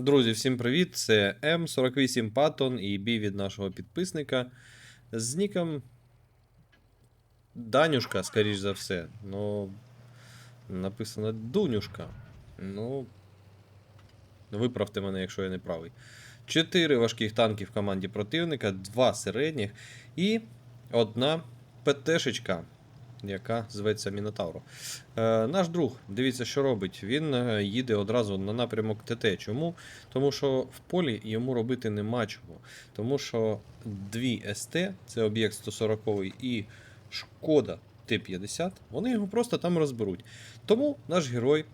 Друзі, всім привіт! Це М48 Паттон і бій від нашого підписника з ніком Данюшка, скоріш за все. Ну, написано Дунюшка. Ну, виправте мене, якщо я не правий. Чотири важких танки в команді противника, два середніх і одна ПТшечка, яка зветься Мінотавро. Е, наш друг, дивіться, що робить. Він е, їде одразу на напрямок ТТ. Чому? Тому що в полі йому робити нема чого. Тому що дві СТ, це об'єкт 140 і Шкода Т-50, вони його просто там розберуть. Тому наш герой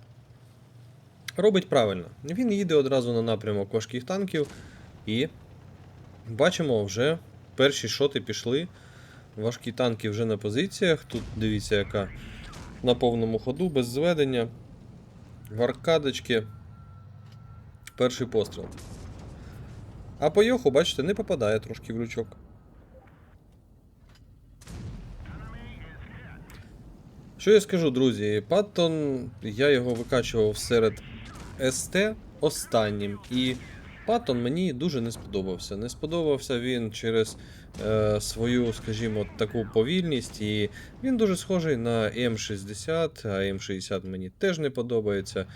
робить правильно. Він їде одразу на напрямок важких танків і бачимо, вже перші шоти пішли. Важкі танки вже на позиціях. Тут дивіться, яка на повному ходу, без зведення. В аркадочки. Перший постріл. А по Йоху, бачите, не попадає трошки в лючок. Що я скажу, друзі? Паттон, я його викачував серед СТ останнім. І Паттон мені дуже не сподобався. Не сподобався він через е, свою, скажімо, таку повільність. І він дуже схожий на М60, а М60 мені теж не подобається.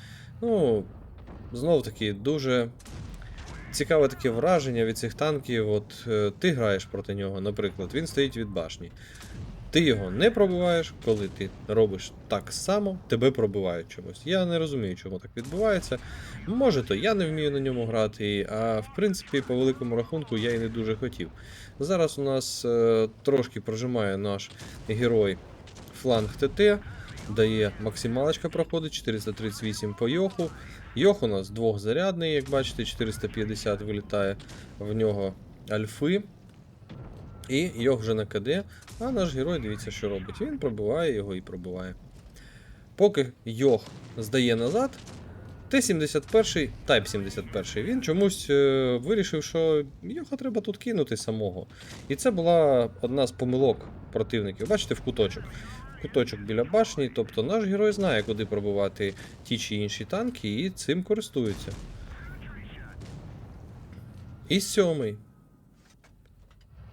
Ну, знов таки, дуже цікаве таке враження від цих танків. От е, ти граєш проти нього, наприклад, він стоїть від башні. Ти його не пробиваєш, коли ти робиш так само, тебе пробивають чомусь. Я не розумію, чому так відбувається. Може, то я не вмію на ньому грати, а в принципі, по великому рахунку, я і не дуже хотів. Зараз у нас е, трошки прожимає наш герой фланг ТТ, дає максималочка проходить 438 по Йоху. Йох у нас двохзарядний, як бачите, 450 вилітає в нього альфи. І Йох вже на КД, а наш герой, дивіться, що робить. Він пробиває його і пробиває. Поки Йох здає назад, Т-71, Type 71, він чомусь е, вирішив, що Йоха треба тут кинути самого. І це була одна з помилок противників. Бачите, в куточок. В куточок біля башні, тобто наш герой знає, куди пробивати ті чи інші танки, і цим користується. І сьомий.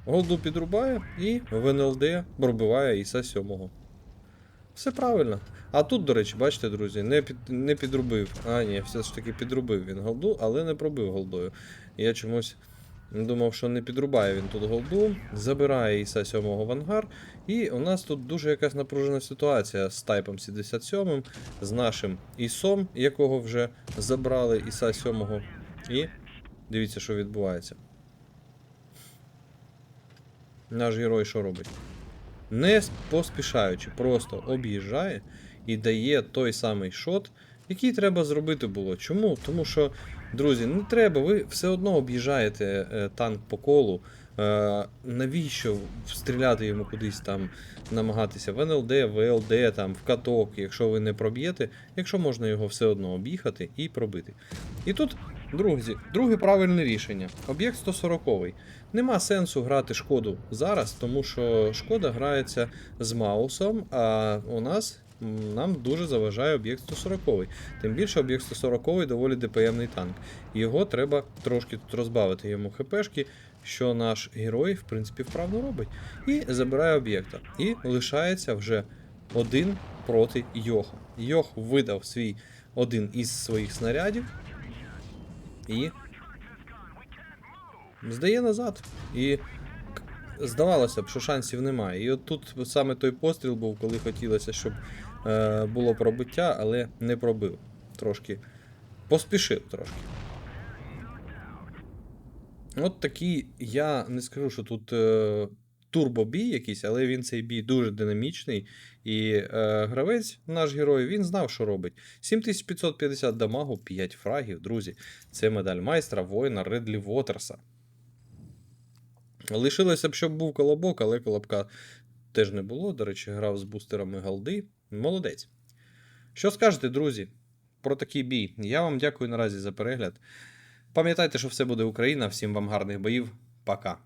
Голду підрубає і в НЛД пробиває Іса 7. Все правильно. А тут, до речі, бачите, друзі, не, під, не підрубив. А, ні, все ж таки підрубив він голду, але не пробив голдою. Я чомусь думав, що не підрубає він тут голду, забирає Іса 7 в ангар. І у нас тут дуже якась напружена ситуація з Тайпом 77, з нашим Ісом, якого вже забрали Іса 7. І дивіться, що відбувається. Наш герой що робить? Не поспішаючи, просто об'їжджає і дає той самий шот, який треба зробити було. Чому? Тому що, друзі, не треба, ви все одно об'їжджаєте е, танк по колу. Е, навіщо стріляти йому кудись там, намагатися в НЛД, ВЛД, там, в каток, якщо ви не проб'єте, якщо можна його все одно об'їхати і пробити. І тут, друзі, друге правильне рішення. Об'єкт 140 Нема сенсу грати шкоду зараз, тому що шкода грається з Маусом, а у нас нам дуже заважає об'єкт 140. Тим більше об'єкт 140 доволі ДПМний танк. Його треба трошки тут розбавити йому хпшки, що наш герой, в принципі, вправно робить. І забирає об'єкта. І лишається вже один проти Йоха. Йох видав свій один із своїх снарядів. І здає назад. І здавалося б, що шансів немає. І от тут саме той постріл був, коли хотілося, щоб е, було пробиття, але не пробив. Трошки поспішив трошки. От такий, я не скажу, що тут е, турбобій якийсь, але він цей бій дуже динамічний. І е, гравець, наш герой, він знав, що робить. 7550 дамагу, 5 фрагів, друзі. Це медаль майстра воїна Редлі Вотерса. Лишилося б, щоб був колобок, але колобка теж не було. До речі, грав з бустерами голди. Молодець. Що скажете, друзі, про такий бій? Я вам дякую наразі за перегляд. Пам'ятайте, що все буде Україна. Всім вам гарних боїв. Пока.